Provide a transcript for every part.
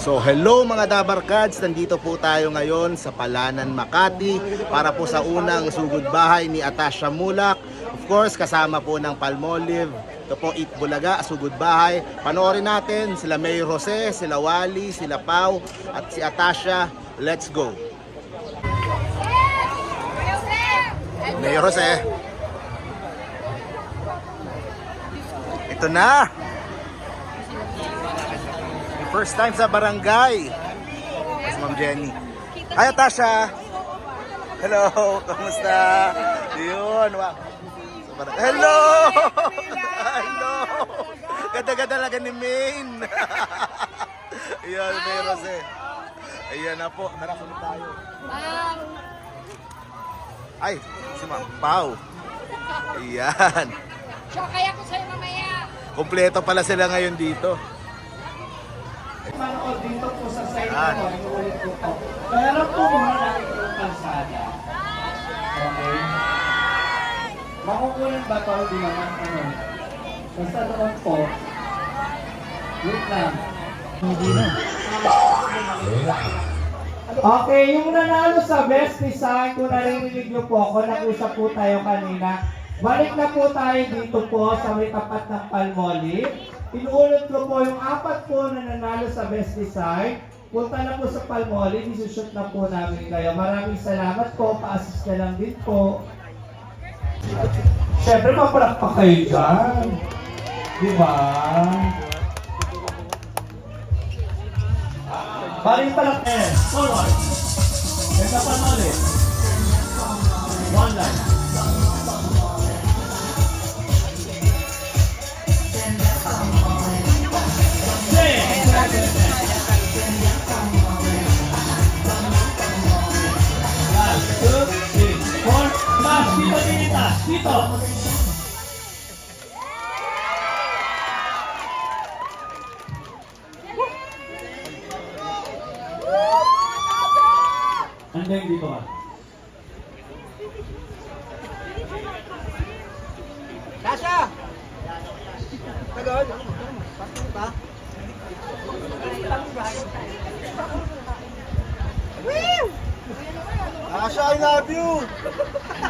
So hello mga Dabarkads, nandito po tayo ngayon sa Palanan, Makati para po sa unang sugod bahay ni Atasha Mulak. Of course, kasama po ng Palmolive. Ito po Eat Bulaga, sugod bahay. Panoorin natin sila May Jose, sila Wally, sila Pau at si Atasha. Let's go! May Jose. Ito na! First time sa barangay. Yes, Ma'am Jenny. Hi, Tasha. Hello, kamusta? Yun, wow. Hello! Hello! Ganda-ganda talaga ni Maine. Ayan, may Rose. Ayan na po, tara sunod tayo. Ay, si Ma'am Pau. Ayan. Siya, kaya ko sa'yo mamaya. Kompleto pala sila ngayon dito. Manood dito po sa side Yan. ko, inuulit ko po. Meron po natin yung kalsada. Okay? Makukunin ba ito? Hindi naman ano. Basta doon po. Wait lang. Hindi na. Okay, yung nanalo sa best design, kung narinig niyo po ako, nag-usap po tayo kanina. Balik na po tayo dito po sa may tapat ng Palmolive. Inuulit ko po yung apat po na nanalo sa best design. Punta na po sa Palmolive, isushoot na po namin kayo. Maraming salamat po, pa-assist na lang din po. Siyempre, mapalakpak kayo dyan. Di ba? Balik palak eh. Forward. Ganda pa ulit. One line. Dito, dito. Andeng dito ka. Asha, I love you!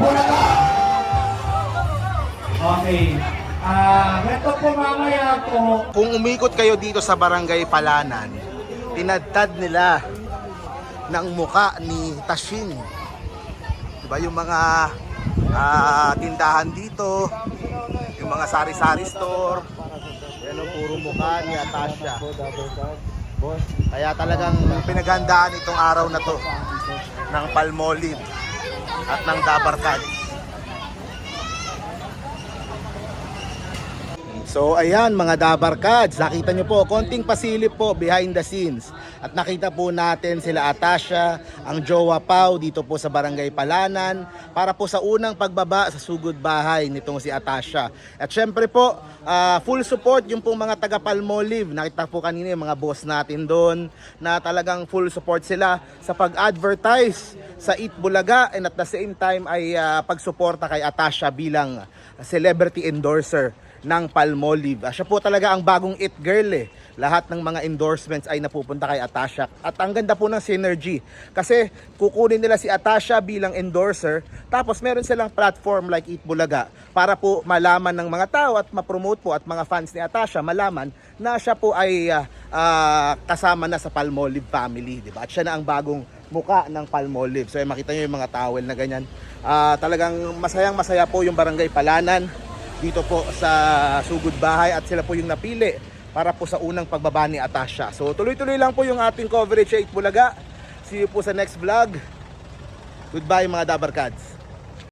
Bulaga! Okay. Ah, ganito po mamaya po. Kung umikot kayo dito sa Barangay Palanan, tinadtad nila ng muka ni Tashin. Diba yung mga ah, tindahan dito, yung mga sari-sari store, yan ang puro mukha ni Atasha. Kaya talagang pinaghandaan itong araw na to ng Palmolive at ng Dabarkad. So ayan mga Dabarkads, nakita nyo po, konting pasilip po behind the scenes. At nakita po natin sila Atasha, ang Jowa Pau dito po sa Barangay Palanan para po sa unang pagbaba sa sugod bahay nitong si Atasha. At syempre po, ah, full support yung pong mga taga Palmolive. Nakita po kanina yung mga boss natin doon na talagang full support sila sa pag-advertise sa Eat Bulaga and at the same time ay ah, pagsuporta kay Atasha bilang celebrity endorser ng Palmolive. Ah, Siya po talaga ang bagong it girl eh. Lahat ng mga endorsements ay napupunta kay Atasha. At ang ganda po ng synergy. Kasi kukunin nila si Atasha bilang endorser. Tapos meron silang platform like Eat Bulaga para po malaman ng mga tao at ma-promote po at mga fans ni Atasha malaman na siya po ay ah, ah, kasama na sa Palmolive family. Diba? At siya na ang bagong muka ng Palmolive. So makita nyo yung mga towel na ganyan. Ah, talagang masayang masaya po yung barangay Palanan dito po sa Sugod Bahay at sila po yung napili para po sa unang pagbaba ni Atasha. So tuloy-tuloy lang po yung ating coverage sa 8 Bulaga. See you po sa next vlog. Goodbye mga Dabarkads.